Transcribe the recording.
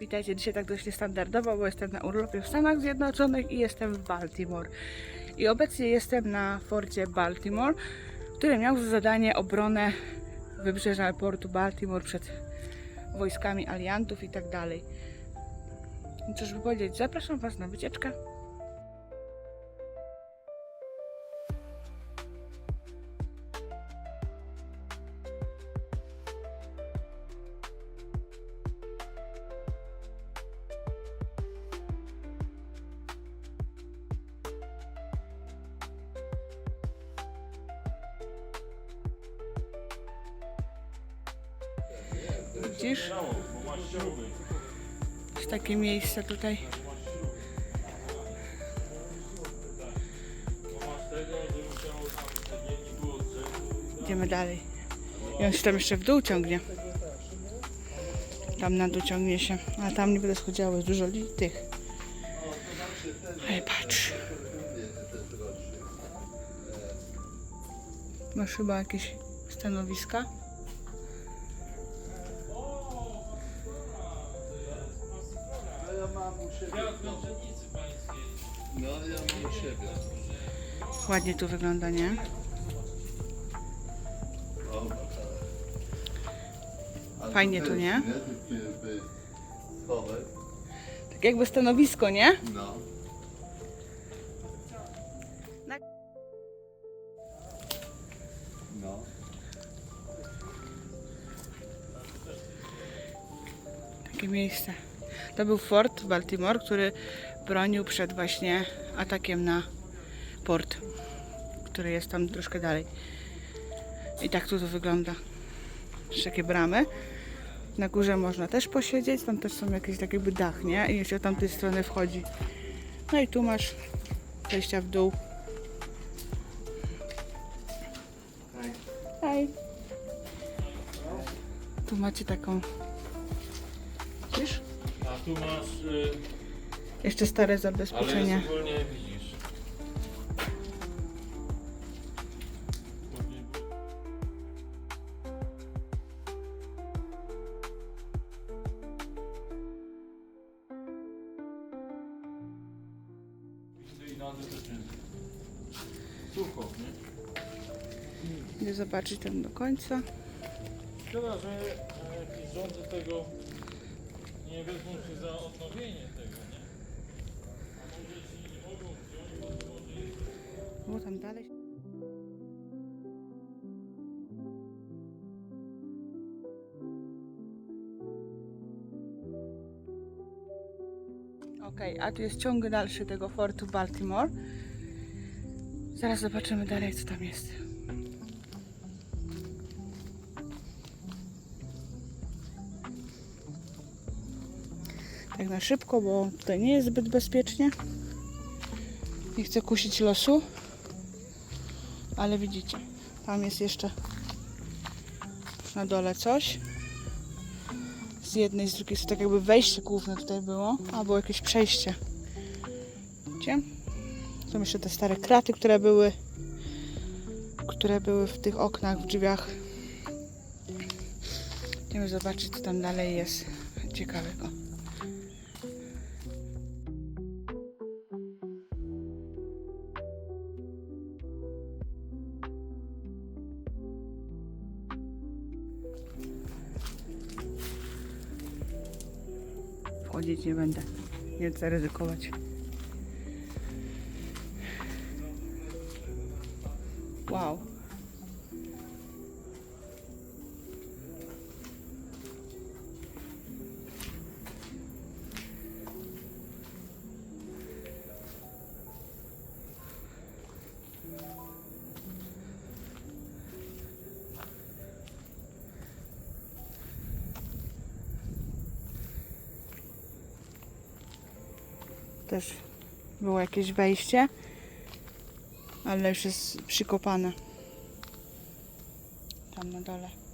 Witajcie dzisiaj tak dość niestandardowo, bo jestem na urlopie w Stanach Zjednoczonych i jestem w Baltimore. I obecnie jestem na forcie Baltimore, który miał za zadanie obronę wybrzeża portu Baltimore przed wojskami aliantów i tak dalej. Cóż by powiedzieć, zapraszam Was na wycieczkę. Widzisz? Jest takie miejsce tutaj. Idziemy dalej. I on się tam jeszcze w dół ciągnie. Tam na dół ciągnie się. A tam nie będę schodziła, jest dużo tych. Ale patrz. Masz chyba jakieś stanowiska? Ładnie tu wygląda, nie? Fajnie tu, nie? Tak jakby stanowisko, nie? Takie miejsce. To był fort Baltimore, który bronił przed właśnie atakiem na port, który jest tam troszkę dalej. I tak tu to wygląda. Jeszcze takie bramy. Na górze można też posiedzieć, tam też są jakieś tak jakby dach, nie? I się od tamtej strony wchodzi. No i tu masz wejścia w dół. Hej. Tu macie taką... Widzisz? A tu masz, y, Jeszcze stare ale zabezpieczenie. jest ogólnie widzisz. I nie. Sucho, nie? Nie zobaczyć tam do końca. Szkoda, że e, jakieś rządy tego nie wezmą się za odnowienie tego, nie? A może ci nie mogą wziąć, bo może jest Było tam dalej. Okej, a tu jest ciąg dalszy tego fortu Baltimore. Zaraz zobaczymy dalej, co tam jest. Tak na szybko, bo tutaj nie jest zbyt bezpiecznie. Nie chcę kusić losu. Ale widzicie, tam jest jeszcze na dole coś. Z jednej, z drugiej strony tak jakby wejście główne tutaj było, albo jakieś przejście. Widzicie? Są jeszcze te stare kraty, które były które były w tych oknach, w drzwiach. Idziemy zobaczyć, co tam dalej jest ciekawego. Wchodzić nie będę. Nie chcę ryzykować. Wow. Też było jakieś wejście, ale już jest przykopane. Tam na dole.